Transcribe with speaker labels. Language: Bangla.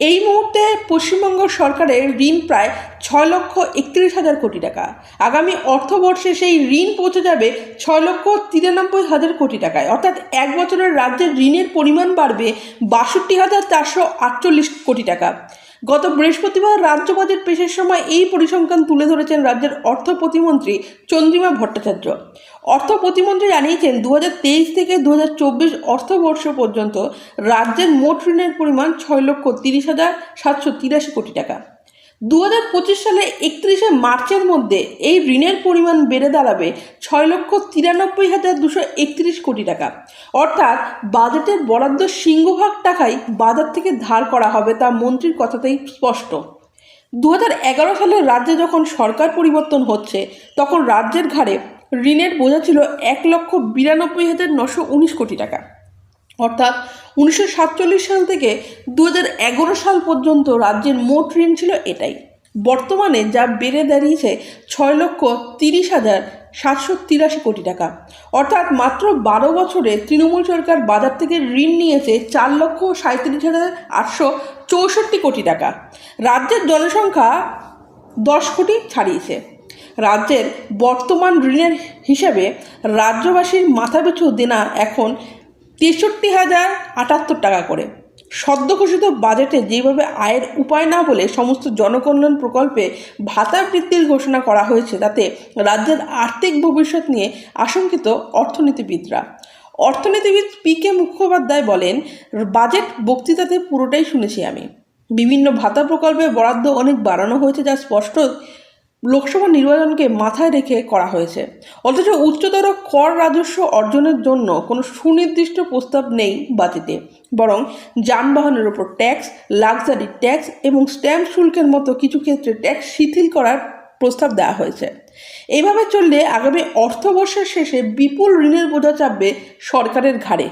Speaker 1: এই মুহূর্তে পশ্চিমবঙ্গ সরকারের ঋণ প্রায় ছয় লক্ষ একত্রিশ হাজার কোটি টাকা। আগামী অর্থবর্ষে সেই ঋণ পৌঁছে যাবে ছয় লক্ষ তিরানব্বই হাজার কোটি টাকায়। অর্থাৎ এক বছরের রাজ্যের ঋণের পরিমাণ বাড়বে বাষট্টি হাজার চারশো আটচল্লিশ কোটি টাকা। গত বৃহস্পতিবার রাজ্য বাজেট পেশের সময় এই পরিসংখ্যান তুলে ধরেছেন রাজ্যের অর্থ প্রতিমন্ত্রী চন্দ্রিমা ভট্টাচার্য। অর্থ প্রতিমন্ত্রী জানিয়েছেন দু হাজার তেইশ থেকে দু হাজার চব্বিশ অর্থবর্ষ পর্যন্ত রাজ্যের মোট ঋণের পরিমাণ ছয় লক্ষ তিরিশ হাজার সাতশো তিরাশি কোটি টাকা। দু হাজার পঁচিশ সালে একত্রিশে মার্চের মধ্যে এই ঋণের পরিমাণ বেড়ে দাঁড়াবে ছয় লক্ষ তিরানব্বই হাজার দুশো একত্রিশ কোটি টাকা। অর্থাৎ বাজেটের বরাদ্দ সিংহভাগ টাকাই বাজার থেকে ধার করা হবে তা মন্ত্রীর কথাতেই স্পষ্ট। দু এগারো সালে রাজ্যে যখন সরকার পরিবর্তন হচ্ছে, তখন রাজ্যের ঘাড়ে ঋণের বোঝা ছিল এক লক্ষ বিরানব্বই হাজার নশো উনিশ কোটি টাকা। অর্থাৎ উনিশশো সাতচল্লিশ সাল থেকে দু সাল পর্যন্ত রাজ্যের মোট ঋণ ছিল এটাই। বর্তমানে যা বেড়ে দাঁড়িয়েছে ছয় লক্ষ তিরিশ হাজার সাতশো তিরাশি কোটি টাকা। অর্থাৎ মাত্র বারো বছরে তৃণমূল সরকার বাজার থেকে ঋণ নিয়েছে চার লক্ষ সাঁত্রিশ হাজার আটশো চৌষট্টি কোটি টাকা। রাজ্যের জনসংখ্যা দশ কোটি ছাড়িয়েছে। রাজ্যের বর্তমান ঋণের হিসাবে রাজ্যবাসীর মাথাপিছু দেনা এখন তেষট্টি হাজার আটাত্তর টাকা করে। সদ্য ঘোষিত বাজেটে যেভাবে আয়ের উপায় না বলে সমস্ত জনকল্যাণ প্রকল্পে ভাতা বৃদ্ধির ঘোষণা করা হয়েছে, তাতে রাজ্যের আর্থিক ভবিষ্যৎ নিয়ে আশঙ্কিত অর্থনীতিবিদরা। অর্থনীতিবিদ পি কে মুখোপাধ্যায় বলেন, বাজেট বক্তৃতাতে পুরোটাই শুনেছি আমি। বিভিন্ন ভাতা প্রকল্পে বরাদ্দ অনেক বাড়ানো হয়েছে যা স্পষ্ট লোকসভা নির্বাচনকে মাথায় রেখে করা হয়েছে। অথচ উচ্চতর কর রাজস্ব অর্জনের জন্য কোনো সুনির্দিষ্ট প্রস্তাব নেই বাজেটে। বরং যানবাহনের ওপর ট্যাক্স, লাক্সারি ট্যাক্স এবং স্ট্যাম্প শুল্কের মতো কিছু ক্ষেত্রে ট্যাক্স শিথিল করার প্রস্তাব দেওয়া হয়েছে। এইভাবে চললে আগামী অর্থবর্ষের শেষে বিপুল ঋণের বোঝা চাপবে সরকারের ঘাড়ে।